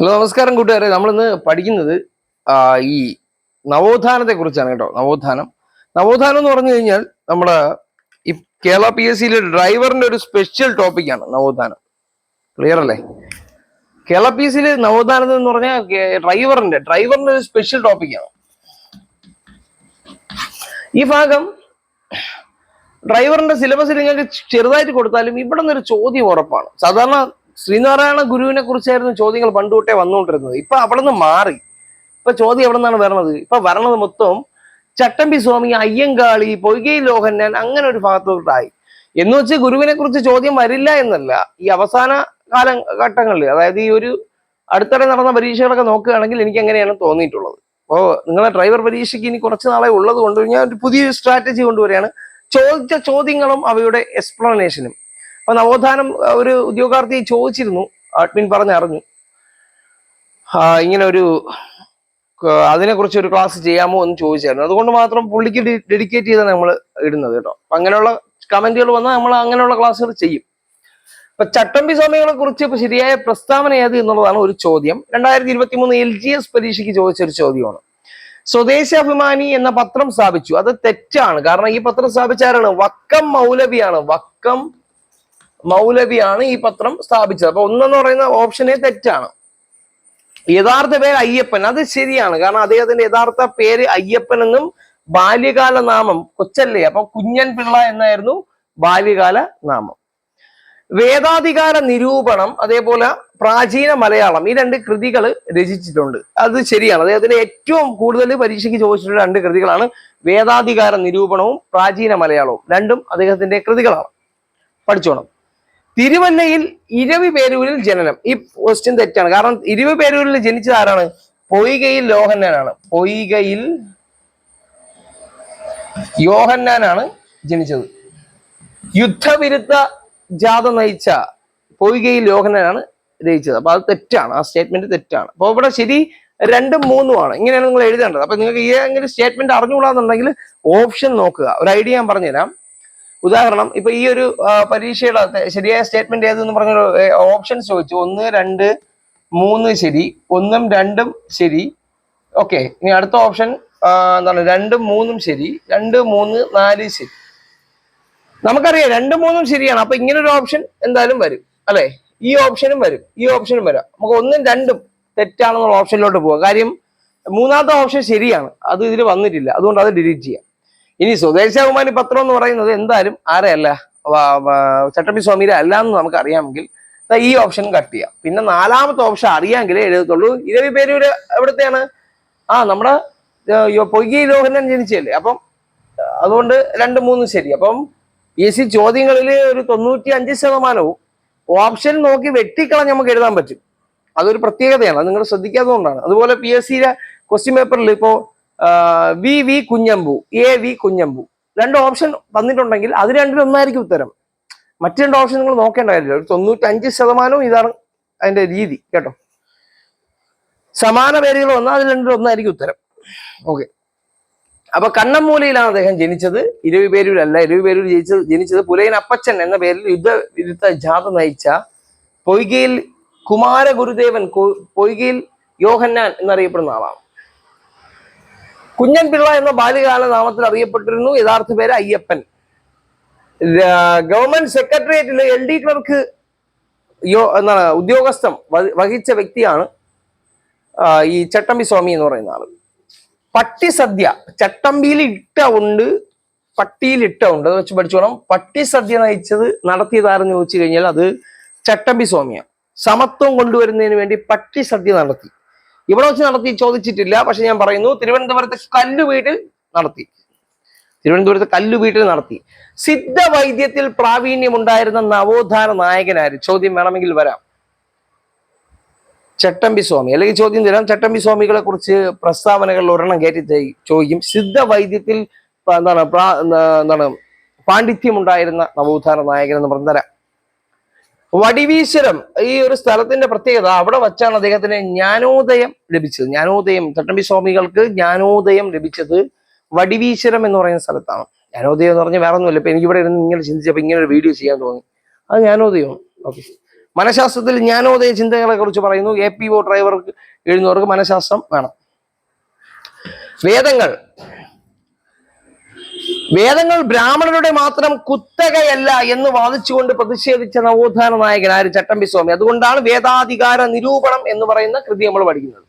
Hello നമസ്കാരം കൂട്ടുകാരെ. നമ്മളിന്ന് പഠിക്കുന്നത് ഈ നവോത്ഥാനത്തെ കുറിച്ചാണ് കേട്ടോ. നവോത്ഥാനം. നവോത്ഥാനം എന്ന് പറഞ്ഞു കഴിഞ്ഞാൽ നമ്മുടെ ഈ കേരള പി എസ് സിയിലെ ഡ്രൈവറിന്റെ ഒരു സ്പെഷ്യൽ ടോപ്പിക്കാണ് നവോത്ഥാനം. ക്ലിയർ അല്ലേ? കേരള പി എസ് സിയിലെ നവോത്ഥാനം എന്ന് പറഞ്ഞാൽ ഡ്രൈവറിന്റെ ഡ്രൈവറിന്റെ ഒരു സ്പെഷ്യൽ ടോപ്പിക്കാണ് ഈ ഭാഗം ഡ്രൈവറിന്റെ സിലബസിൽ നിങ്ങൾക്ക് ചെറുതായിട്ട് കൊടുത്താലും ഇവിടെ നിന്നൊരു ചോദ്യം ഉറപ്പാണ്. സാധാരണ ശ്രീനാരായണ ഗുരുവിനെ കുറിച്ചായിരുന്നു ചോദ്യങ്ങൾ പണ്ട് തൊട്ടേ വന്നുകൊണ്ടിരുന്നത്. ഇപ്പൊ അവിടെ നിന്ന് മാറി. ഇപ്പൊ ചോദ്യം എവിടെ നിന്നാണ് വരണത്? ഇപ്പൊ വരണത് മൊത്തം ചട്ടമ്പി സ്വാമി അയ്യങ്കാളി പൊയ്കൈ ലോഹന്നൻ അങ്ങനെ ഒരു ഭാഗത്തോട്ടായി. എന്ന് വെച്ച് ഗുരുവിനെ കുറിച്ച് ചോദ്യം വരില്ല എന്നല്ല. ഈ അവസാന കാലഘട്ടങ്ങളിൽ അതായത് ഈ ഒരു അടുത്തിടെ നടന്ന പരീക്ഷകളൊക്കെ നോക്കുകയാണെങ്കിൽ എനിക്ക് അങ്ങനെയാണ് തോന്നിയിട്ടുള്ളത്. അപ്പോൾ നിങ്ങളെ ഡ്രൈവർ പരീക്ഷയ്ക്ക് ഇനി കുറച്ച് നാളെ ഉള്ളത് കൊണ്ട് ഞാൻ ഒരു പുതിയൊരു സ്ട്രാറ്റജി കൊണ്ടുവരികയാണ്. ചോദിച്ച ചോദ്യങ്ങളും അവയുടെ എക്സ്പ്ലനേഷനും. അപ്പൊ നവോത്ഥാനം ഒരു ഉദ്യോഗാർത്ഥി ചോദിച്ചിരുന്നു. അഡ്മിൻ പറഞ്ഞറിഞ്ഞു. ഇങ്ങനെ ഒരു അതിനെ കുറിച്ച് ഒരു ക്ലാസ് ചെയ്യാമോ എന്ന് ചോദിച്ചായിരുന്നു. അതുകൊണ്ട് മാത്രം പുള്ളിക്ക് ഡെഡിക്കേറ്റ് ചെയ്താണ് നമ്മൾ ഇടുന്നത് കേട്ടോ. അങ്ങനെയുള്ള കമന്റുകൾ വന്നാൽ നമ്മൾ അങ്ങനെയുള്ള ക്ലാസ്സുകൾ ചെയ്യും. ഇപ്പൊ ചട്ടമ്പി സ്വാമികളെ കുറിച്ച് ഇപ്പൊ ശരിയായ പ്രസ്താവന ഏത് എന്നുള്ളതാണ് ഒരു ചോദ്യം. രണ്ടായിരത്തി ഇരുപത്തി മൂന്ന് എൽ ജി എസ് പരീക്ഷയ്ക്ക് ചോദിച്ച ഒരു ചോദ്യമാണ്. സ്വദേശാഭിമാനി എന്ന പത്രം സ്ഥാപിച്ചു. അത് തെറ്റാണ്. കാരണം ഈ പത്രം സ്ഥാപിച്ച ആരാണ്? വക്കം മൗലവിയാണ്. വക്കം മൗലവിയാണ് ഈ പത്രം സ്ഥാപിച്ചത്. അപ്പൊ ഒന്നെന്ന് പറയുന്ന ഓപ്ഷനെ തെറ്റാണ്. യഥാർത്ഥ പേര് അയ്യപ്പൻ. അത് ശരിയാണ്. കാരണം അദ്ദേഹത്തിന്റെ യഥാർത്ഥ പേര് അയ്യപ്പൻ എന്നും ബാല്യകാല നാമം. കൊച്ചല്ലേ? അപ്പൊ കുഞ്ഞൻ പിള്ള എന്നായിരുന്നു ബാല്യകാല നാമം. വേദാധികാര നിരൂപണം അതേപോലെ പ്രാചീന മലയാളം ഈ രണ്ട് കൃതികൾ രചിച്ചിട്ടുണ്ട്. അത് ശരിയാണ്. അദ്ദേഹത്തിന്റെ ഏറ്റവും കൂടുതൽ പരീക്ഷയ്ക്ക് ചോദിച്ചിട്ടുള്ള രണ്ട് കൃതികളാണ് വേദാധികാര നിരൂപണവും പ്രാചീന മലയാളവും. രണ്ടും അദ്ദേഹത്തിന്റെ കൃതികളാണ്. പഠിച്ചോണം. തിരുവല്ലയിൽ ഇരവി പേരൂരിൽ ജനനം. ഈ ക്വസ്റ്റ്യൻ തെറ്റാണ്. കാരണം ഇരവി പേരൂരിൽ ജനിച്ചത് ആരാണ്? പൊയ്കയിൽ ലോഹന്നാനാണ്. പൊയ്കയിൽ യോഹന്നാനാണ് ജനിച്ചത്. യുദ്ധവിരുദ്ധ ജാഥ നയിച്ച പൊയ്കയിൽ യോഹന്നാനാണ് രചിച്ചത്. അപ്പൊ അത് തെറ്റാണ്. ആ സ്റ്റേറ്റ്മെന്റ് തെറ്റാണ്. അപ്പൊ ഇവിടെ ശരി രണ്ടും മൂന്നുമാണ് ഇങ്ങനെയാണ് നിങ്ങൾ എഴുതേണ്ടത്. അപ്പൊ നിങ്ങൾക്ക് അങ്ങനെ സ്റ്റേറ്റ്മെന്റ് അറിഞ്ഞുകൂടാന്നുണ്ടെങ്കിൽ ഓപ്ഷൻ നോക്കുക. ഒരു ഐഡിയ ഞാൻ പറഞ്ഞുതരാം. ഉദാഹരണം ഇപ്പൊ ഈ ഒരു പരീക്ഷയുടെ ശരിയായ സ്റ്റേറ്റ്മെന്റ് ഏതെന്ന് പറഞ്ഞ ഓപ്ഷൻസ് ചോദിച്ചു. ഒന്ന് രണ്ട് മൂന്ന് ശരി ഒന്നും രണ്ടും ശരി. ഓക്കെ ഇനി അടുത്ത ഓപ്ഷൻ എന്താണ്? രണ്ടും മൂന്നും ശരി രണ്ട് മൂന്ന് നാല് ശരി. നമുക്കറിയാം രണ്ടും മൂന്നും ശരിയാണ്. അപ്പൊ ഇങ്ങനെ ഒരു ഓപ്ഷൻ എന്തായാലും വരും അല്ലെ? ഈ ഓപ്ഷനും വരും ഈ ഓപ്ഷനും വരാം. നമുക്ക് ഒന്നും രണ്ടും തെറ്റാണെന്നുള്ള ഓപ്ഷനിലോട്ട് പോവാം. കാര്യം മൂന്നാമത്തെ ഓപ്ഷൻ ശരിയാണ്. അത് ഇതിൽ വന്നിട്ടില്ല. അതുകൊണ്ട് അത് ഡിലീറ്റ് ചെയ്യാം. ഇനി സ്വദേശാഭിമാനി പത്രം എന്ന് പറയുന്നത് എന്തായാലും ആരെയല്ല? ചട്ടമ്പി സ്വാമിയുടെ അല്ല എന്ന് നമുക്ക് അറിയാമെങ്കിൽ ഈ ഓപ്ഷൻ കട്ട് ചെയ്യാം. പിന്നെ നാലാമത്തെ ഓപ്ഷൻ അറിയാമെങ്കിലേ എഴുതത്തുള്ളൂ. ഇരവി പേരൂര് എവിടത്തെയാണ്? ആ നമ്മുടെ പൊയ്കി ലോഹനൻ ജനിച്ചല്ലേ അപ്പം അതുകൊണ്ട് രണ്ട് മൂന്ന് ശരി. അപ്പം പി എസ് സി ചോദ്യങ്ങളിൽ ഒരു തൊണ്ണൂറ്റി അഞ്ച് ശതമാനവും ഓപ്ഷൻ നോക്കി വെട്ടിക്കളഞ്ഞ് നമുക്ക് എഴുതാൻ പറ്റും. അതൊരു പ്രത്യേകതയാണ്. നിങ്ങൾ ശ്രദ്ധിക്കാത്തതുകൊണ്ടാണ്. അതുപോലെ പി എസ് സിയിലെ ക്വസ്റ്റ്യൻ പേപ്പറിൽ ഇപ്പോ V V Kunhambu A V Kunhambu. രണ്ട് ഓപ്ഷൻ തന്നിട്ടുണ്ടെങ്കിൽ അത് രണ്ടിലും ഒന്നായിരിക്കും ഉത്തരം. മറ്റു രണ്ട് ഓപ്ഷൻ നിങ്ങൾ നോക്കേണ്ട കാര്യമില്ല. ഒരു തൊണ്ണൂറ്റഞ്ച് ശതമാനവും ഇതാണ് അതിന്റെ രീതി കേട്ടോ? സമാന പേരുകൾ വന്നാൽ അതിൽ രണ്ടിലും ഒന്നായിരിക്കും ഉത്തരം. ഓക്കെ. അപ്പൊ കണ്ണമ്മൂലയിലാണ് അദ്ദേഹം ജനിച്ചത്. ഇരുവി പേരൂരല്ല ഇരുവി പേരൂർ ജനിച്ചത് ജനിച്ചത് പുലയൻ അപ്പച്ചൻ എന്ന പേരിൽ യുദ്ധ വിരുദ്ധ ജാഥ നയിച്ച പൊയ്കയിൽ കുമാരഗുരുദേവൻ പൊയ്കയിൽ യോഹന്നാൻ എന്നറിയപ്പെടുന്ന ആളാണ്. കുഞ്ഞൻ പിള്ള എന്ന ബാല്യകാല നാമത്തിൽ അറിയപ്പെട്ടിരുന്നു. യഥാർത്ഥ പേര് അയ്യപ്പൻ. ഗവൺമെന്റ് സെക്രട്ടേറിയറ്റിൽ എൽ ഡി ക്ലർക്ക് യോ എന്താണ് ഉദ്യോഗസ്ഥം വഹിച്ച വ്യക്തിയാണ് ഈ ചട്ടമ്പി സ്വാമി എന്ന് പറയുന്ന ആൾ. പട്ടി സദ്യ ചട്ടമ്പിയിൽ ഇട്ട ഉണ്ട് പട്ടിയിൽ ഇട്ട ഉണ്ട്. അത് വെച്ച് പഠിച്ചോണം. പട്ടി സദ്യ നയിച്ചത് നടത്തിയതാരെന്ന് ചോദിച്ചു കഴിഞ്ഞാൽ അത് ചട്ടമ്പി സ്വാമിയാണ്. സമത്വം കൊണ്ടുവരുന്നതിന് വേണ്ടി പട്ടി സദ്യ നടത്തി. ഇവിടെ വെച്ച് നടത്തി ചോദിച്ചിട്ടില്ല. പക്ഷെ ഞാൻ പറയുന്നു തിരുവനന്തപുരത്തെ കല്ലു വീട്ടിൽ നടത്തി. തിരുവനന്തപുരത്തെ കല്ലു വീട്ടിൽ നടത്തി. സിദ്ധ വൈദ്യത്തിൽ പ്രാവീണ്യമുണ്ടായിരുന്ന നവോത്ഥാന നായകനാര്? ചോദ്യം വേണമെങ്കിൽ വരാം. ചട്ടമ്പി സ്വാമി. അല്ലെങ്കിൽ ചോദ്യം തരാം. ചട്ടമ്പി സ്വാമികളെ കുറിച്ച് പ്രസ്താവനകളിൽ ഒരെണ്ണം കയറ്റി ചോദിക്കും. സിദ്ധ വൈദ്യത്തിൽ എന്താണ് എന്താണ് പാണ്ഡിത്യം ഉണ്ടായിരുന്ന നവോത്ഥാന നായകൻ എന്ന് പറഞ്ഞു തരാം. വടിവീശ്വരം ഈ ഒരു സ്ഥലത്തിന്റെ പ്രത്യേകത അവിടെ വച്ചാണ് അദ്ദേഹത്തിന് ജ്ഞാനോദയം ലഭിച്ചത്. ജ്ഞാനോദയം തട്ടമ്പി സ്വാമികൾക്ക് ജ്ഞാനോദയം ലഭിച്ചത് വടിവീശ്വരം എന്ന് പറയുന്ന സ്ഥലത്താണ്. ജ്ഞാനോദയം എന്ന് പറഞ്ഞാൽ വേറെ ഒന്നുമില്ല ഇപ്പൊ എനിക്കിവിടെ ഇരുന്ന് ഇങ്ങനെ ചിന്തിച്ചപ്പോൾ ഇങ്ങനെ ഒരു വീഡിയോ ചെയ്യാൻ തോന്നി. അത് ജ്ഞാനോദയമാണ് ഓക്കെ. മനഃശാസ്ത്രത്തിൽ ജ്ഞാനോദയ ചിന്തകളെ കുറിച്ച് പറയുന്നു. എ പി ഒ ഡ്രൈവർക്ക് എഴുതുന്നവർക്ക് മനഃശാസ്ത്രം വേണം. വേദങ്ങൾ. വേദങ്ങൾ ബ്രാഹ്മണരുടെ മാത്രം കുത്തകയല്ല എന്ന് വാദിച്ചുകൊണ്ട് പ്രതിഷേധിച്ച നവോത്ഥാന നായകൻ ആര്? ചട്ടമ്പി സ്വാമി. അതുകൊണ്ടാണ് വേദാധികാര നിരൂപണം എന്ന് പറയുന്ന കൃതി നമ്മൾ പഠിക്കുന്നത്.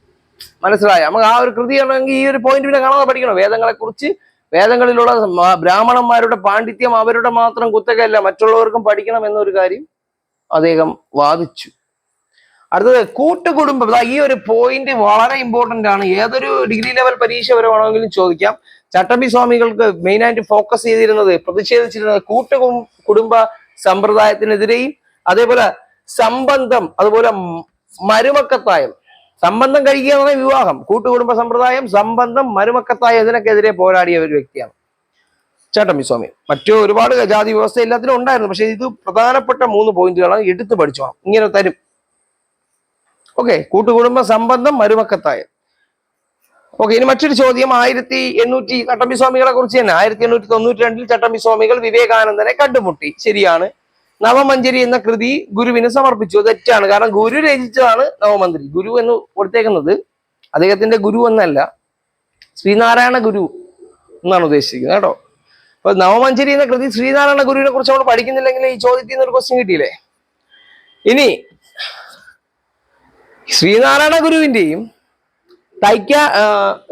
മനസ്സിലായ? നമുക്ക് ആ ഒരു കൃതി ആണെങ്കിൽ ഈ ഒരു പോയിന്റ് പിന്നെ കാണാതെ പഠിക്കണം. വേദങ്ങളെ കുറിച്ച് വേദങ്ങളിലുള്ള ബ്രാഹ്മണന്മാരുടെ പാണ്ഡിത്യം അവരുടെ മാത്രം കുത്തകയല്ല മറ്റുള്ളവർക്കും പഠിക്കണം എന്നൊരു കാര്യം അദ്ദേഹം വാദിച്ചു. അടുത്തത് കൂട്ടുകുടുംബം. ഈ ഒരു പോയിന്റ് വളരെ ഇമ്പോർട്ടന്റ് ആണ്. ഏതൊരു ഡിഗ്രി ലെവൽ പരീക്ഷ വരെ വേണമെങ്കിലും ചോദിക്കാം. ചട്ടമ്പി സ്വാമികൾക്ക് മെയിനായിട്ട് ഫോക്കസ് ചെയ്തിരുന്നത് പ്രതിഷേധിച്ചിരുന്നത് കൂട്ട കുടുംബ സമ്പ്രദായത്തിനെതിരെയും അതേപോലെ സംബന്ധം അതുപോലെ മരുമക്കത്തായം. സംബന്ധം കഴിക്കുക എന്ന് പറഞ്ഞാൽ വിവാഹം. കൂട്ടുകുടുംബ സമ്പ്രദായം സംബന്ധം മരുമക്കത്തായം ഇതിനൊക്കെതിരെ പോരാടിയ ഒരു വ്യക്തിയാണ് ചട്ടമ്പി സ്വാമി. മറ്റു ഒരുപാട് ജാതി വ്യവസ്ഥ എല്ലാത്തിനും ഉണ്ടായിരുന്നു. പക്ഷെ ഇത് പ്രധാനപ്പെട്ട മൂന്ന് പോയിന്റുകളാണ് എടുത്തു പഠിച്ചോണം. ഇങ്ങനെ തരും. ഓക്കെ. കൂട്ടുകുടുംബ സംബന്ധം മരുമക്കത്തായം. ഓക്കെ ഇനി മറ്റൊരു ചോദ്യം. ആയിരത്തി എണ്ണൂറ്റി ചട്ടമ്പി സ്വാമികളെ കുറിച്ച് തന്നെ. ആയിരത്തി എണ്ണൂറ്റി തൊണ്ണൂറ്റി രണ്ടിൽ ചട്ടമ്പി സ്വാമികൾ വിവേകാനന്ദനെ കണ്ടുമുട്ടി. ശരിയാണ്. നവമഞ്ജരി എന്ന കൃതി ഗുരുവിന് സമർപ്പിച്ചു. തെറ്റാണ്. കാരണം ഗുരു രചിച്ചതാണ് നവമന്ത്രി. ഗുരു എന്ന് കൊടുത്തേക്കുന്നത് അദ്ദേഹത്തിന്റെ ഗുരു എന്നല്ല ശ്രീനാരായണ ഗുരു എന്നാണ് ഉദ്ദേശിക്കുന്നത് കേട്ടോ. അപ്പൊ നവമഞ്ജരി എന്ന കൃതി ശ്രീനാരായണ ഗുരുവിനെ കുറിച്ച് നമ്മൾ പഠിക്കുന്നില്ലെങ്കിൽ ഈ ചോദ്യത്തിൽ നിന്ന് ഒരു ക്വസ്റ്റ്യൻ കിട്ടിയില്ലേ? ഇനി ശ്രീനാരായണ ഗുരുവിന്റെയും തൈക്ക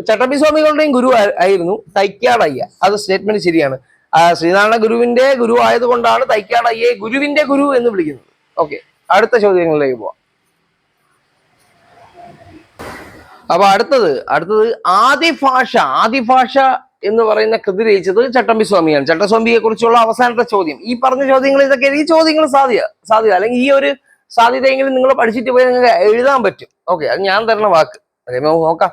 ചട്ടമ്പി സ്വാമികളുടെയും ഗുരു ആയിരുന്നു. തൈക്കാടയ്യ. അത് സ്റ്റേറ്റ്മെന്റ് ശരിയാണ്. ശ്രീനാരായണ ഗുരുവിന്റെ ഗുരു ആയതുകൊണ്ടാണ് തൈക്കാടയ്യെ ഗുരുവിന്റെ ഗുരു എന്ന് വിളിക്കുന്നത്. ഓക്കെ അടുത്ത ചോദ്യങ്ങളിലേക്ക് പോവാം. അപ്പൊ അടുത്തത് അടുത്തത് ആദി ഭാഷ. ആദി ഭാഷ എന്ന് പറയുന്ന കൃതി രചിച്ചത് ചട്ടമ്പി സ്വാമിയാണ് ചട്ടസ്വാമിയെ കുറിച്ചുള്ള അവസാനത്തെ ചോദ്യം. ഈ പറഞ്ഞ ചോദ്യങ്ങൾ ഇതൊക്കെ ഈ ചോദ്യങ്ങൾ സാധ്യത സാധ്യത. അല്ലെങ്കിൽ ഈ ഒരു സാധ്യതയെങ്കിലും നിങ്ങൾ പഠിച്ചിട്ട് പോയി നിങ്ങൾക്ക് എഴുതാൻ പറ്റും. ഓക്കെ അത് ഞാൻ തരുന്ന വാക്ക്. അതെ നോക്കാം.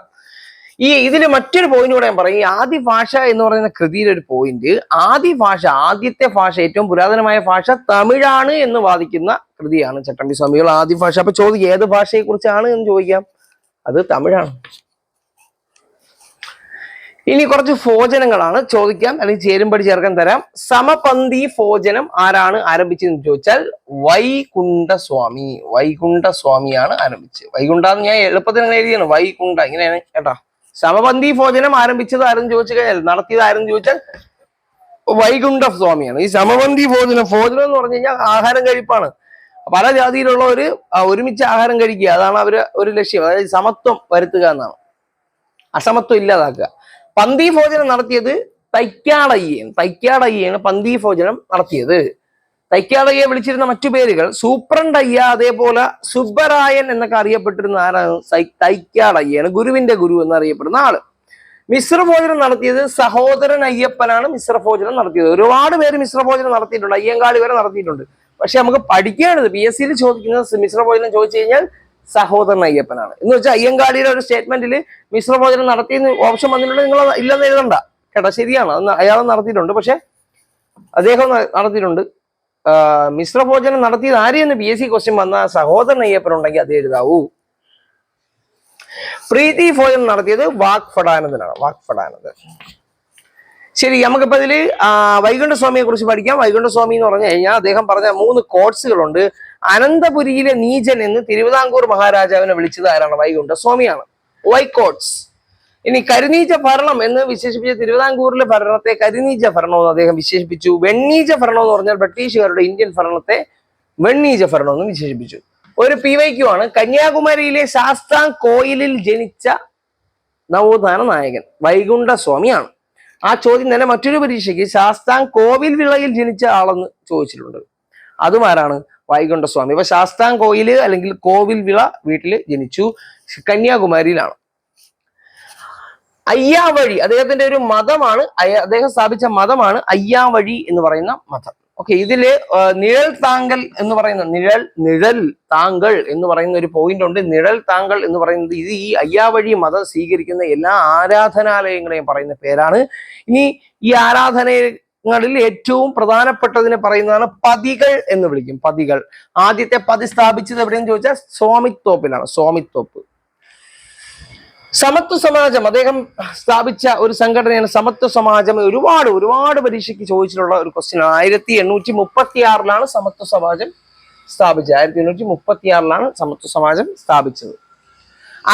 ഈ ഇതിൽ മറ്റൊരു പോയിന്റ് കൂടെ ഞാൻ പറയും. ഈ ആദ്യ ഭാഷ എന്ന് പറയുന്ന കൃതിയിലെ ഒരു പോയിന്റ് ആദ്യ ഭാഷ ആദ്യത്തെ ഭാഷ ഏറ്റവും പുരാതനമായ ഭാഷ തമിഴാണ് എന്ന് വാദിക്കുന്ന കൃതിയാണ്. ചട്ടമ്പി സ്വാമികൾ ആദ്യ ഭാഷ. അപ്പൊ ചോദിക്കുക ഏത് ഭാഷയെ കുറിച്ചാണ് എന്ന് ചോദിക്കാം. അത് തമിഴാണ്. ഇനി കുറച്ച് ഭോജനങ്ങളാണ് ചോദിക്കാം അല്ലെങ്കിൽ ചേരുമ്പടി ചേർക്കാൻ തരാം. സമപന്തി ഭോജനം ആരാണ് ആരംഭിച്ചതെന്ന് ചോദിച്ചാൽ വൈകുണ്ഠസ്വാമി. വൈകുണ്ഠസ്വാമിയാണ് ആരംഭിച്ചത്. വൈകുണ്ഠ എന്ന് ഞാൻ എളുപ്പത്തിൽ അങ്ങനെ എഴുതിയാണ്. വൈകുണ്ഠ ഇങ്ങനെയാണ് കേട്ടോ. സമപന്തി ഭോജനം ആരംഭിച്ചത് ആരെന്ന് ചോദിച്ചു കഴിഞ്ഞാൽ നടത്തിയത് ആരെന്ന് ചോദിച്ചാൽ വൈകുണ്ഠ സ്വാമിയാണ് ഈ സമപന്തി ഭോജനം ഭോജനം എന്ന് പറഞ്ഞു കഴിഞ്ഞാൽ ആഹാരം കഴിപ്പാണ്. പല ഒരു ഒരുമിച്ച് ആഹാരം കഴിക്കുക. അതാണ് അവർ ഒരു ലക്ഷ്യം. അതായത് സമത്വം വരുത്തുക എന്നാണ്. അസമത്വം ഇല്ലാതാക്കുക. പന്തി ഭോജനം നടത്തിയത് തൈക്കാളയ്യൻ തൈക്കാടയ്യാണ് പന്തി ഭോജനം നടത്തിയത് തൈക്കാടയ്യെ വിളിച്ചിരുന്ന മറ്റു പേരുകൾ സൂപ്രണ്ടയ്യ അതേപോലെ സുബ്ബരായൻ എന്നൊക്കെ അറിയപ്പെട്ടിരുന്ന ആരാണ്? തൈക്കാളയ്യാണ് ഗുരുവിന്റെ ഗുരു എന്നറിയപ്പെടുന്ന ആൾ. മിശ്ര ഭോജനം നടത്തിയത് സഹോദരൻ അയ്യപ്പനാണ് മിശ്ര ഭോജനം നടത്തിയത്. ഒരുപാട് പേര് മിശ്ര ഭോജനം നടത്തിയിട്ടുണ്ട്. അയ്യങ്കാളി വരെ നടത്തിയിട്ടുണ്ട്. പക്ഷെ നമുക്ക് പഠിക്കേണ്ടത് പി എസ് സിയിൽ ചോദിക്കുന്നത് മിശ്ര ഭോജനം ചോദിച്ചു കഴിഞ്ഞാൽ സഹോദരൻ അയ്യപ്പനാണ്. എന്ന് വെച്ചാൽ അയ്യങ്കാളിയുടെ ഒരു സ്റ്റേറ്റ്മെന്റിൽ മിശ്രഭോജനം നടത്തിയെന്ന് ഓപ്ഷൻ വന്നിട്ടുണ്ട് നിങ്ങൾ ഇല്ലെന്ന് എഴുതണ്ട. കേട്ടോ ശരിയാണ്. അന്ന് അയാൾ നടത്തിയിട്ടുണ്ട്. പക്ഷെ അദ്ദേഹം നടത്തിയിട്ടുണ്ട്. മിശ്രഭോജനം നടത്തിയത് ആരെയെന്ന് പി എസ് സി ക്വസ്റ്റ്യൻ വന്ന സഹോദരൻ അയ്യപ്പൻ ഉണ്ടെങ്കിൽ അത് എഴുതാവൂ. പ്രീതി ഭോജനം നടത്തിയത് വാക് ഫടാനന്ദനാണ്. വാക് ഫടാനന്ദൻ. ശരി നമുക്കിപ്പോ ഇതിൽ വൈകുണ്ഠസ്വാമിയെ വൈകുണ്ഠ സ്വാമിയെ കുറിച്ച് പഠിക്കാം. വൈകുണ്ഠസ്വാമി എന്ന് പറഞ്ഞു കഴിഞ്ഞാൽ അദ്ദേഹം പറഞ്ഞ മൂന്ന് കോട്സുകളുണ്ട് അനന്തപുരിയിലെ നീജൻ എന്ന് തിരുവിതാംകൂർ മഹാരാജാവിനെ വിളിച്ചത് ആരാണ്? വൈകുണ്ഠ സ്വാമിയാണ്. വൈക്കോട്സ് ഇനി കരുനീജ ഭരണം എന്ന് വിശേഷിപ്പിച്ച തിരുവിതാംകൂറിലെ ഭരണത്തെ കരുനീജ ഭരണം എന്ന് അദ്ദേഹം വിശേഷിപ്പിച്ചു. വെണ്ണീജ ഭരണം എന്ന് പറഞ്ഞാൽ ബ്രിട്ടീഷുകാരുടെ ഇന്ത്യൻ ഭരണത്തെ വെണ്ണീജ ഭരണം എന്ന് വിശേഷിപ്പിച്ചു. ഒരു പി വൈക്യു ആണ് കന്യാകുമാരിയിലെ ശാസ്താം കോയിലിൽ ജനിച്ച നവോത്ഥാന നായകൻ വൈകുണ്ഠ സ്വാമിയാണ്. ആ ചോദ്യം തന്നെ മറ്റൊരു പരീക്ഷയ്ക്ക് ശാസ്താം കോവിൽ വിളയിൽ ജനിച്ച ആളെന്ന് ചോദിച്ചിട്ടുണ്ട്. അതും ആരാണ്? വൈകുണ്ഠ സ്വാമി അപ്പൊ ശാസ്താം കോയിൽ അല്ലെങ്കിൽ കോവിൽ വിള വീട്ടിൽ ജനിച്ചു കന്യാകുമാരിയിലാണ്. അയ്യാവഴി അദ്ദേഹത്തിന്റെ ഒരു മതമാണ് അദ്ദേഹം സ്ഥാപിച്ച മതമാണ് അയ്യാവഴി എന്ന് പറയുന്ന മതം. ഓക്കെ ഇതിൽ നിഴൽ താങ്കൽ എന്ന് പറയുന്ന നിഴൽ നിഴൽ താങ്കൾ എന്ന് പറയുന്ന ഒരു പോയിന്റ് ഉണ്ട്. നിഴൽ താങ്കൾ എന്ന് പറയുന്നത് ഇത് ഈ അയ്യാവഴി മതം സ്വീകരിക്കുന്ന എല്ലാ ആരാധനാലയങ്ങളെയും പറയുന്ന പേരാണ്. ഇനി ഈ ആരാധനകളിൽ ഏറ്റവും പ്രധാനപ്പെട്ടതിനെ പറയുന്നതാണ് പതികൾ എന്ന് വിളിക്കും. പതികൾ. ആദ്യത്തെ പതി സ്ഥാപിച്ചത് എവിടെയെന്ന് ചോദിച്ചാൽ സ്വാമിത്തോപ്പിലാണ് സ്വാമിത്തോപ്പ് സമത്വ സമാജം. അദ്ദേഹം സ്ഥാപിച്ച ഒരു സംഘടനയാണ് സമത്വ സമാജം. ഒരുപാട് ഒരുപാട് പരീക്ഷയ്ക്ക് ചോദിച്ചിട്ടുള്ള ഒരു ക്വസ്റ്റ്യൻ ആയിരത്തി എണ്ണൂറ്റി മുപ്പത്തി ആറിലാണ് സമത്വ സമാജം സ്ഥാപിച്ചത്. ആയിരത്തി എണ്ണൂറ്റി മുപ്പത്തി ആറിലാണ് സമത്വ സമാജം സ്ഥാപിച്ചത്.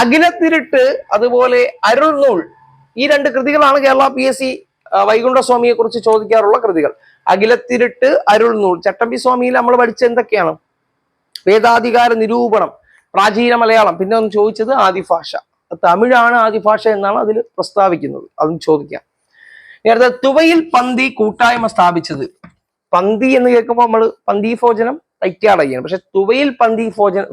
അഖിലത്തിരുട്ട് അതുപോലെ അരുൾനൂൾ ഈ രണ്ട് കൃതികളാണ് കേരള പി എസ് സി വൈകുണ്ഠസ്വാമിയെ കുറിച്ച് ചോദിക്കാറുള്ള കൃതികൾ. അഖിലത്തിരുട്ട് അരുൾനൂൾ ചട്ടമ്പി സ്വാമിയിൽ നമ്മൾ പഠിച്ച എന്തൊക്കെയാണ്? വേദാധികാര നിരൂപണം. പ്രാചീന മലയാളം. പിന്നെ ഒന്ന് ചോദിച്ചത് ആദിഭാഷ. തമിഴാണ് ആദിഭാഷ എന്നാണ് അതിൽ പ്രസ്താവിക്കുന്നത്. അതും ചോദിക്കാം. നേരത്തെ തുവയിൽ പന്തി കൂട്ടായ്മ സ്ഥാപിച്ചത്. പന്തി എന്ന് കേൾക്കുമ്പോൾ നമ്മൾ പന്തി ഭോജനം തൈക്കാടയ്യാണ് പക്ഷെ തുവയിൽ പന്തി ഭോജന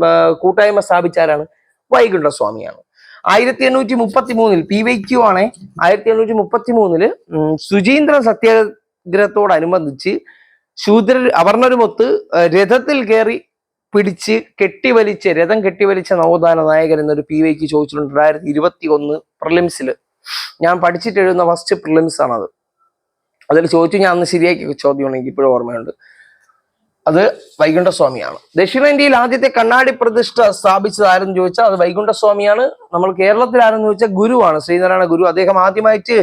കൂട്ടായ്മ സ്ഥാപിച്ചാരാണ് വൈകുണ്ഠസ്വാമിയാണ്. ആയിരത്തി എണ്ണൂറ്റി മുപ്പത്തി മൂന്നിൽ പി വൈ ക്യു ആണ് ആയിരത്തി എണ്ണൂറ്റി മുപ്പത്തി മൂന്നിൽ സുചീന്ദ്ര സത്യാഗ്രഹത്തോടനുബന്ധിച്ച് ശൂദ്ര അവർണരുമൊത്ത് രഥത്തിൽ കയറി പിടിച്ച് കെട്ടിവലിച്ച് രഥം കെട്ടിവലിച്ച നവോത്ഥാന നായകൻ എന്നൊരു പി വൈക്ക് ചോദിച്ചിട്ടുണ്ട്. രണ്ടായിരത്തി ഇരുപത്തി ഒന്ന് പ്രിലിംസിൽ ഞാൻ പഠിച്ചിട്ട് എഴുതുന്ന ഫസ്റ്റ് പ്രിലിംസ് ആണത് അതിൽ ചോദിച്ചു ഞാൻ അന്ന് ശരിയാക്കി ചോദ്യമാണ് എനിക്ക് ഇപ്പോഴും ഓർമ്മയുണ്ട്. അത് വൈകുണ്ഠസ്വാമിയാണ്. ദക്ഷിണേന്ത്യയിൽ ആദ്യത്തെ കണ്ണാടി പ്രതിഷ്ഠ സ്ഥാപിച്ചത് ആരെന്ന് ചോദിച്ചാൽ അത് വൈകുണ്ഠസ്വാമിയാണ്. നമ്മൾ കേരളത്തിൽ ആരെന്ന് ചോദിച്ചാൽ ഗുരുവാണ് ശ്രീനാരായണ ഗുരു. അദ്ദേഹം ആദ്യമായിട്ട്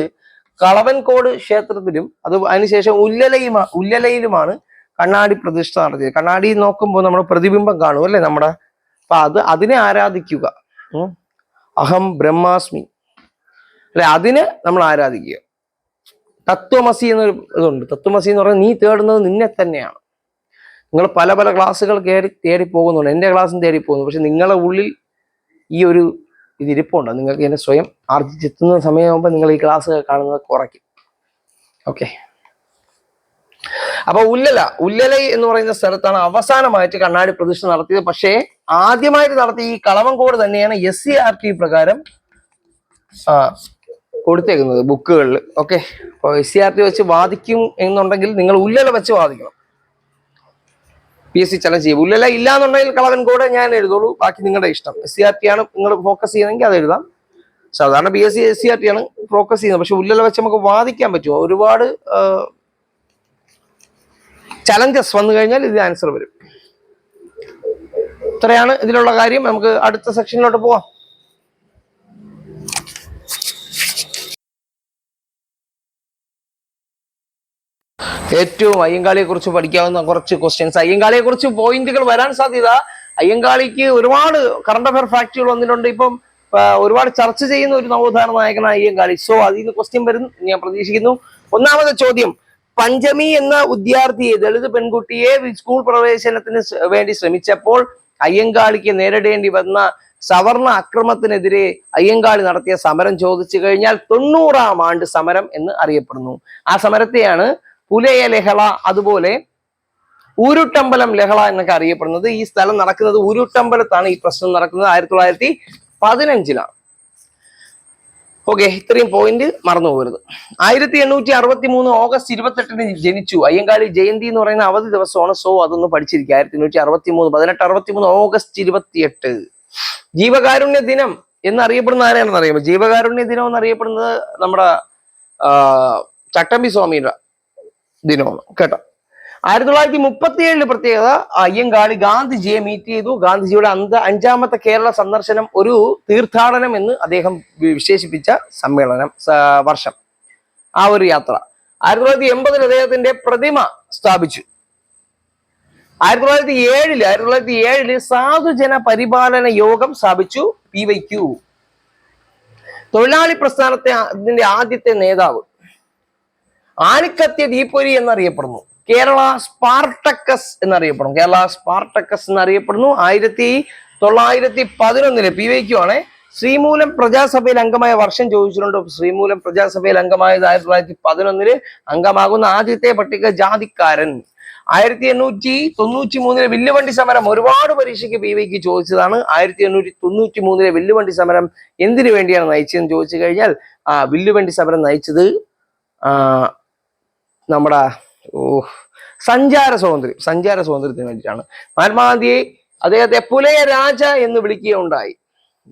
കളവൻകോട് ക്ഷേത്രത്തിലും അത് അതിനുശേഷം ഉല്ലലയുമാ ഉല്ലലയിലുമാണ് കണ്ണാടി പ്രതിഷ്ഠ നടത്തിയത്. കണ്ണാടി നോക്കുമ്പോൾ നമ്മൾ പ്രതിബിംബം കാണും അല്ലേ നമ്മുടെ? അപ്പൊ അത് അതിനെ ആരാധിക്കുക. അഹം ബ്രഹ്മാസ്മി. അല്ലെ അതിനെ നമ്മൾ ആരാധിക്കുക. തത്വമസി എന്നൊരു ഇതുണ്ട്. തത്വമസി എന്ന് പറഞ്ഞാൽ നീ തേടുന്നത് നിന്നെ തന്നെയാണ്. നിങ്ങൾ പല പല ക്ലാസ്സുകൾ കയറി തേടി പോകുന്നുണ്ട്. എന്റെ ക്ലാസ്സും തേടി പോകുന്നു. പക്ഷെ നിങ്ങളുടെ ഉള്ളിൽ ഈ ഒരു ഇതിരിപ്പുണ്ട്. നിങ്ങൾക്ക് എന്നെ സ്വയം ആർജിച്ചെത്തുന്ന സമയമാകുമ്പോൾ നിങ്ങൾ ഈ ക്ലാസ് കാണുന്നത് കുറയ്ക്കും. ഓക്കെ. അപ്പൊ ഉല്ലല ഉല്ലലൈ എന്ന് പറയുന്ന സ്ഥലത്താണ് അവസാനമായിട്ട് കണ്ണാടി പ്രതിഷ്ഠ നടത്തിയത്. പക്ഷേ ആദ്യമായിട്ട് നടത്തിയ ഈ കളവങ്കോട് തന്നെയാണ് എസ് സി ആർ ടി പ്രകാരം കൊടുത്തേക്കുന്നത് ബുക്കുകളിൽ. ഓക്കെ. അപ്പോൾ എസ് സി ആർ ടി വെച്ച് വാദിക്കും എന്നുണ്ടെങ്കിൽ നിങ്ങൾ ഉല്ലല വെച്ച് വാദിക്കണം. പി എസ് സി ചലഞ്ച് ചെയ്യും. ഉല്ലല ഇല്ല എന്നുണ്ടെങ്കിൽ കളവൻകോട് ഞാൻ എഴുതുള്ളൂ ബാക്കി നിങ്ങളുടെ ഇഷ്ടം. എസ് സി ആർ ടി ആണ് നിങ്ങൾ ഫോക്കസ് ചെയ്യുന്നതെങ്കിൽ അത് എഴുതാം. സാധാരണ B S C S C R T ആണ് ഫോക്കസ് ചെയ്യുന്നത്. പക്ഷെ ഉല്ലല വെച്ച് നമുക്ക് വാദിക്കാൻ പറ്റുമോ? ഒരുപാട് ചലഞ്ചസ് വന്നു കഴിഞ്ഞാൽ ഇതിന് ആൻസർ വരും. ഇത്രയാണ് ഇതിലുള്ള കാര്യം. നമുക്ക് അടുത്ത സെക്ഷനിലോട്ട് പോവാം. ഏറ്റവും അയ്യങ്കാളിയെ കുറിച്ച് പഠിക്കാവുന്ന കുറച്ച് ക്വസ്റ്റ്യൻസ് അയ്യങ്കാളിയെ കുറിച്ച് പോയിന്റുകൾ വരാൻ സാധ്യത അയ്യങ്കാളിക്ക് ഒരുപാട് കറണ്ട് അഫയർ ഫാക്ടുകൾ വന്നിട്ടുണ്ട്. ഇപ്പം ഒരുപാട് ചർച്ച ചെയ്യുന്ന ഒരു നവോത്ഥാന നായകനാണ് അയ്യങ്കാളി. സോ അതിൽ നിന്ന് ക്വസ്റ്റ്യൻ വരും ഞാൻ പ്രതീക്ഷിക്കുന്നു. ഒന്നാമത്തെ ചോദ്യം. പഞ്ചമി എന്ന വിദ്യാർത്ഥിയെ ദളിത് പെൺകുട്ടിയെ സ്കൂൾ പ്രവേശനത്തിന് വേണ്ടി ശ്രമിച്ചപ്പോൾ അയ്യങ്കാളിക്ക് നേരിടേണ്ടി വന്ന സവർണ അക്രമത്തിനെതിരെ അയ്യങ്കാളി നടത്തിയ സമരം ചോദിച്ചു കഴിഞ്ഞാൽ തൊണ്ണൂറാം ആണ്ട് സമരം എന്ന് അറിയപ്പെടുന്നു. ആ സമരത്തെയാണ് പുലയ ലഹള അതുപോലെ ഊരുട്ടമ്പലം ലഹള എന്നൊക്കെ അറിയപ്പെടുന്നത്. ഈ സ്ഥലം നടക്കുന്നത് ഊരുട്ടമ്പലത്താണ് ഈ പ്രശ്നം നടക്കുന്നത് ആയിരത്തി തൊള്ളായിരത്തി പതിനഞ്ചിലാണ്. ഓക്കെ ഇത്രയും പോയിന്റ് മറന്നുപോകരുത് ആയിരത്തി എണ്ണൂറ്റി അറുപത്തി മൂന്ന് ഓഗസ്റ്റ് ഇരുപത്തെട്ടിന് ജനിച്ചു. അയ്യങ്കാളി ജയന്തി എന്ന് പറയുന്ന അവധി ദിവസമാണ് സോ അതൊന്ന് പഠിച്ചിരിക്കുക. ആയിരത്തി എണ്ണൂറ്റി അറുപത്തി മൂന്ന് പതിനെട്ട് അറുപത്തി മൂന്ന് ഓഗസ്റ്റ് ഇരുപത്തിയെട്ട്. ജീവകാരുണ്യ ദിനം എന്നറിയപ്പെടുന്ന ആരെയാണെന്ന് അറിയാമോ ജീവകാരുണ്യ ദിനം എന്നറിയപ്പെടുന്നത് നമ്മുടെ ചട്ടമ്പി സ്വാമിയുടെ ദിനമാണ്. കേട്ടോ? ആയിരത്തി തൊള്ളായിരത്തി മുപ്പത്തി ഏഴിൽ പ്രത്യേകത അയ്യങ്കാളി ഗാന്ധിജിയെ മീറ്റ് ചെയ്തു. ഗാന്ധിജിയുടെ അന്ത അഞ്ചാമത്തെ കേരള സന്ദർശനം ഒരു തീർത്ഥാടനം എന്ന് അദ്ദേഹം വിശേഷിപ്പിച്ച സമ്മേളനം വർഷം. ആ ഒരു യാത്ര. ആയിരത്തി തൊള്ളായിരത്തി എൺപതിൽ അദ്ദേഹത്തിന്റെ പ്രതിമ സ്ഥാപിച്ചു. ആയിരത്തി തൊള്ളായിരത്തി ഏഴിൽ ആയിരത്തി തൊള്ളായിരത്തി ഏഴിൽ സാധുജന പരിപാലന യോഗം സ്ഥാപിച്ചു പി വൈ ക്യു. തൊഴിലാളി പ്രസ്ഥാനത്തെ അതിന്റെ ആദ്യത്തെ നേതാവ് ആണിക്കത്യ ദീപൊരി എന്നറിയപ്പെടുന്നു. കേരള സ്പാർട്ടക്കസ് എന്നറിയപ്പെടുന്നു. കേരള സ്പാർട്ടക്കസ് എന്നറിയപ്പെടുന്നു. ആയിരത്തി തൊള്ളായിരത്തി പതിനൊന്നിൽ പി വൈക്കു ആണ്. ശ്രീമൂലം പ്രജാസഭയിൽ അംഗമായ വർഷം ചോദിച്ചിട്ടുണ്ട്. ശ്രീമൂലം പ്രജാസഭയിൽ അംഗമായത് ആയിരത്തി തൊള്ളായിരത്തി പതിനൊന്നിൽ അംഗമാകുന്ന ആദ്യത്തെ പട്ടിക ജാതിക്കാരൻ. ആയിരത്തി എണ്ണൂറ്റി തൊണ്ണൂറ്റി മൂന്നിലെ വില്ലുവണ്ടി സമരം ഒരുപാട് പരീക്ഷയ്ക്ക് പി വൈക്ക് ചോദിച്ചതാണ്. ആയിരത്തി എണ്ണൂറ്റി തൊണ്ണൂറ്റി മൂന്നിലെ വില്ലുവണ്ടി സമരം എന്തിനു വേണ്ടിയാണ് നയിച്ചതെന്ന് ചോദിച്ചു കഴിഞ്ഞാൽ ആ വില്ലുവണ്ടി സമരം നയിച്ചത് ആ, നമ്മുടെ സഞ്ചാര സ്വാതന്ത്ര്യം സഞ്ചാര സ്വാതന്ത്ര്യത്തിന് വേണ്ടിയിട്ടാണ്. മഹാത്മാഗാന്ധിയെ അദ്ദേഹത്തെ പുലയ രാജ എന്ന് വിളിക്കുകയുണ്ടായി.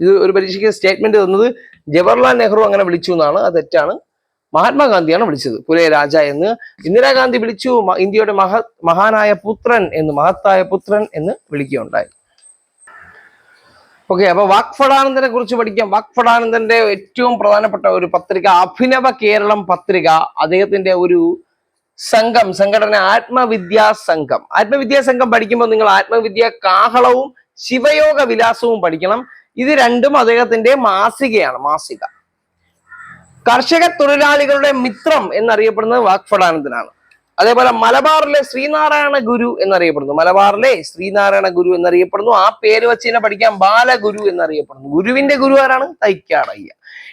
ഇത് ഒരു പരീക്ഷയ്ക്ക് സ്റ്റേറ്റ്മെന്റ് തന്നത് ജവഹർലാൽ നെഹ്റു അങ്ങനെ വിളിച്ചു എന്നാണ്. അത് തെറ്റാണ്. മഹാത്മാഗാന്ധിയാണ് വിളിച്ചത് പുലയ രാജ എന്ന്. ഇന്ദിരാഗാന്ധി വിളിച്ചു ഇന്ത്യയുടെ മഹ മഹാനായ പുത്രൻ എന്ന് മഹത്തായ പുത്രൻ എന്ന് വിളിക്കുകയുണ്ടായി. ഓക്കെ അപ്പൊ വാക്ഫടാനന്ദനെ കുറിച്ച് പഠിക്കാം. വാക്ഫടാനന്ദന്റെ ഏറ്റവും പ്രധാനപ്പെട്ട ഒരു പത്രിക അഭിനവ കേരളം പത്രിക അദ്ദേഹത്തിന്റെ ഒരു സംഘം സംഘടന ആത്മവിദ്യാ സംഘം. ആത്മവിദ്യാ സംഘം പഠിക്കുമ്പോൾ നിങ്ങൾ ആത്മവിദ്യ കാഹളവും ശിവയോഗ വിലാസവും പഠിക്കണം. ഇത് രണ്ടും അദ്ദേഹത്തിന്റെ മാസികയാണ് മാസിക. കർഷക തൊഴിലാളികളുടെ മിത്രം എന്നറിയപ്പെടുന്നത് വാക്ഫടാനന്ദനാണ് അതേപോലെ മലബാറിലെ ശ്രീനാരായണ ഗുരു എന്നറിയപ്പെടുന്നു. മലബാറിലെ ശ്രീനാരായണ ഗുരു എന്നറിയപ്പെടുന്നു. ആ പേര് വെച്ച് തന്നെ പഠിക്കാൻ ബാലഗുരു എന്നറിയപ്പെടുന്നു. ഗുരുവിന്റെ ഗുരു ആരാണ്? തൈക്കാടയ്യ.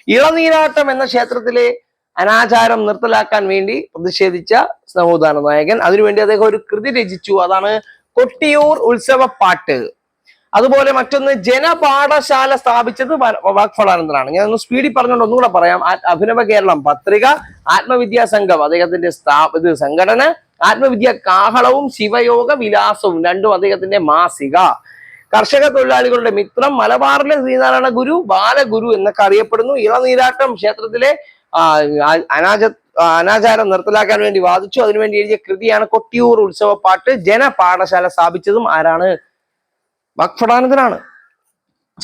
ഇളനീരാട്ടം എന്ന ക്ഷേത്രത്തിലെ അനാചാരം നിർത്തലാക്കാൻ വേണ്ടി പ്രതിഷേധിച്ച നവോത്ഥാന നായകൻ. അതിനുവേണ്ടി അദ്ദേഹം ഒരു കൃതി രചിച്ചു. അതാണ് കൊട്ടിയൂർ ഉത്സവ പാട്ട്. അതുപോലെ മറ്റൊന്ന് ജനപാഠശാല സ്ഥാപിച്ചത് വ- ഞാൻ ഒന്ന് സ്പീഡിൽ പറഞ്ഞുകൊണ്ട് ഒന്നുകൂടെ പറയാം. അഭിനവ കേരളം പത്രിക ആത്മവിദ്യാ സംഘം അദ്ദേഹത്തിന്റെ ഇത് സംഘടന ആത്മവിദ്യ കാഹളവും ശിവയോഗ വിലാസവും രണ്ടും അദ്ദേഹത്തിന്റെ മാസിക. കർഷക തൊഴിലാളികളുടെ മിത്രം മലബാറിലെ ശ്രീനാരായണ ഗുരു ബാലഗുരു എന്നൊക്കെ അറിയപ്പെടുന്നു. ഇളനീരാട്ടം ക്ഷേത്രത്തിലെ അനാച അനാചാരം നിർത്തലാക്കാൻ വേണ്ടി വാദിച്ചു. അതിനുവേണ്ടി എഴുതിയ കൃതിയാണ് കൊട്ടിയൂർ ഉത്സവ പാട്ട് ജനപാഠശാല സ്ഥാപിച്ചതും ആരാണ്? ഭക്ഷണാനന്ദനാണ്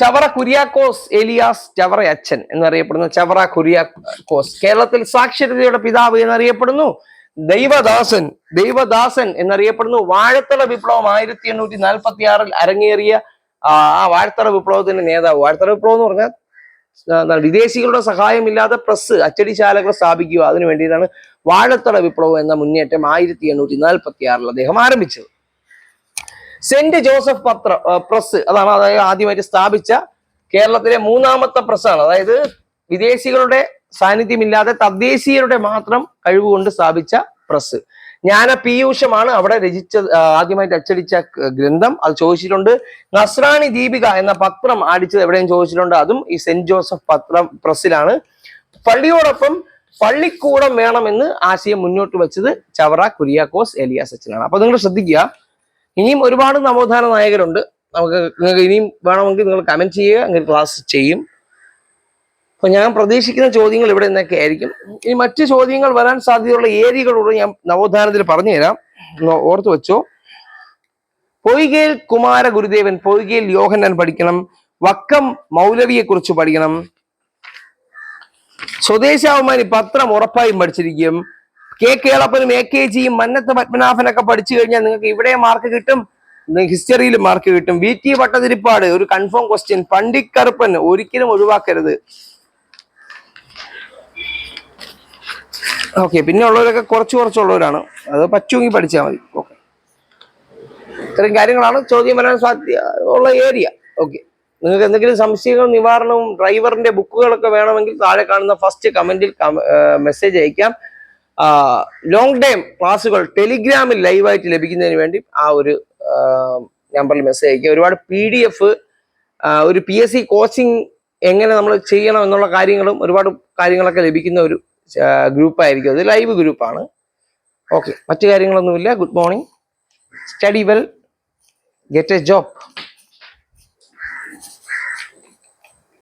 ചവറ കുര്യാക്കോസ് എലിയാസ് ചവറ അച്ഛൻ എന്നറിയപ്പെടുന്ന ചവറ കുര്യാക്കോസ്. കേരളത്തിൽ സാക്ഷരതയുടെ പിതാവ് എന്നറിയപ്പെടുന്നു ദൈവദാസൻ. ദൈവദാസൻ എന്നറിയപ്പെടുന്നു വാഴത്തള വിപ്ലവം ആയിരത്തി എണ്ണൂറ്റി നാൽപ്പത്തി ആറിൽ അരങ്ങേറിയ ആ വാഴത്തള വിപ്ലവത്തിന്റെ നേതാവ്. വാഴത്തള വിപ്ലവം എന്ന് പറഞ്ഞാൽ വിദേശികളുടെ സഹായമില്ലാതെ പ്രസ് അച്ചടിശാലകൾ സ്ഥാപിക്കുക അതിനു വേണ്ടിയിട്ടാണ് വാഴത്തട വിപ്ലവം എന്ന മുന്നേറ്റം ആയിരത്തി എണ്ണൂറ്റി നാൽപ്പത്തി ആറിൽ അദ്ദേഹം ആരംഭിച്ചത്. സെന്റ് ജോസഫ് പത്ര പ്രസ് അതാണ് അതായത് ആദ്യമായിട്ട് സ്ഥാപിച്ച കേരളത്തിലെ മൂന്നാമത്തെ പ്രസ്സാണ് അതായത് വിദേശികളുടെ സാന്നിധ്യമില്ലാതെ തദ്ദേശീയരുടെ മാത്രം കഴിവുകൊണ്ട് സ്ഥാപിച്ച പ്രസ് ജ്ഞാന പീയൂഷമാണ് അവിടെ രചിച്ച ആദ്യമായിട്ട് അച്ചടിച്ച ഗ്രന്ഥം. അത് ചോദിച്ചിട്ടുണ്ട് നസ്രാണി ദീപിക എന്ന പത്രം അടിച്ചത് എവിടെയും ചോദിച്ചിട്ടുണ്ട്. അതും ഈ സെന്റ് ജോസഫ് പത്രം പ്രസ്സിലാണ്. പള്ളിയോടൊപ്പം പള്ളിക്കൂടം വേണമെന്ന് ആശയം മുന്നോട്ട് വെച്ചത് ചവറ കുര്യാക്കോസ് എലിയാസ് അച്ഛനാണ്. അപ്പൊ നിങ്ങൾ ശ്രദ്ധിക്കുക. ഇനിയും ഒരുപാട് നവോത്ഥാന നായകരുണ്ട്. നമുക്ക് നിങ്ങൾക്ക് ഇനിയും വേണമെങ്കിൽ നിങ്ങൾ കമന്റ് ചെയ്യുക അങ്ങനെ ക്ലാസ് ചെയ്യും. അപ്പൊ ഞാൻ പ്രതീക്ഷിക്കുന്ന ചോദ്യങ്ങൾ ഇവിടെ നിന്നൊക്കെ ആയിരിക്കും. ഇനി മറ്റു ചോദ്യങ്ങൾ വരാൻ സാധ്യതയുള്ള ഏരിയകളോട് ഞാൻ നവോത്ഥാനത്തിൽ പറഞ്ഞു തരാം. ഓർത്തു വെച്ചോ. പൊയ്കയിൽ കുമാര ഗുരുദേവൻ പൊയ്കയിൽ യോഹന്നാൻ പഠിക്കണം. വക്കം മൗലവിയെ കുറിച്ച് പഠിക്കണം. സ്വദേശാഭിമാനി പത്രം ഉറപ്പായും പഠിച്ചിരിക്കും. കെ കേളപ്പനും എ കെ ജിയും മന്നത്ത് പത്മനാഭനൊക്കെ പഠിച്ചു കഴിഞ്ഞാൽ നിങ്ങൾക്ക് ഇവിടെ മാർക്ക് കിട്ടും. ഹിസ്റ്ററിയിൽ മാർക്ക് കിട്ടും. വി ടി വട്ടതിരിപ്പാട് ഒരു കൺഫേം ക്വസ്റ്റ്യൻ പണ്ടിക്കറുപ്പൻ ഒരിക്കലും ഒഴിവാക്കരുത്. ഓക്കെ പിന്നെ ഉള്ളവരൊക്കെ കുറച്ച് കുറച്ചുള്ളവരാണ്. അത് പറ്റുമെങ്കിൽ പഠിച്ചാൽ മതി. ഓക്കെ. ഇത്രയും കാര്യങ്ങളാണ് ചോദ്യം വരാൻ സാധ്യത ഉള്ള ഏരിയ. ഓക്കെ. നിങ്ങൾക്ക് എന്തെങ്കിലും സംശയങ്ങളും നിവാരണവും ഡ്രൈവറിന്റെ ബുക്കുകളൊക്കെ വേണമെങ്കിൽ താഴെ കാണുന്ന ഫസ്റ്റ് കമന്റിൽ മെസ്സേജ് അയക്കാം. ലോങ് ടൈം ക്ലാസ്സുകൾ ടെലിഗ്രാമിൽ ലൈവായിട്ട് ലഭിക്കുന്നതിന് വേണ്ടി ആ ഒരു നമ്പറിൽ മെസ്സേജ് അയക്കുക ഒരുപാട് പി ഡി എഫ് ഒരു പി എസ് സി കോച്ചിങ് എങ്ങനെ നമ്മൾ ചെയ്യണം എന്നുള്ള കാര്യങ്ങളും ഒരുപാട് കാര്യങ്ങളൊക്കെ ലഭിക്കുന്ന ഒരു ഗ്രൂപ്പായിരിക്കും. അത് ലൈവ് ഗ്രൂപ്പാണ്. ഓക്കെ. മറ്റു കാര്യങ്ങളൊന്നുമില്ല. Good morning. Study well. Get a job.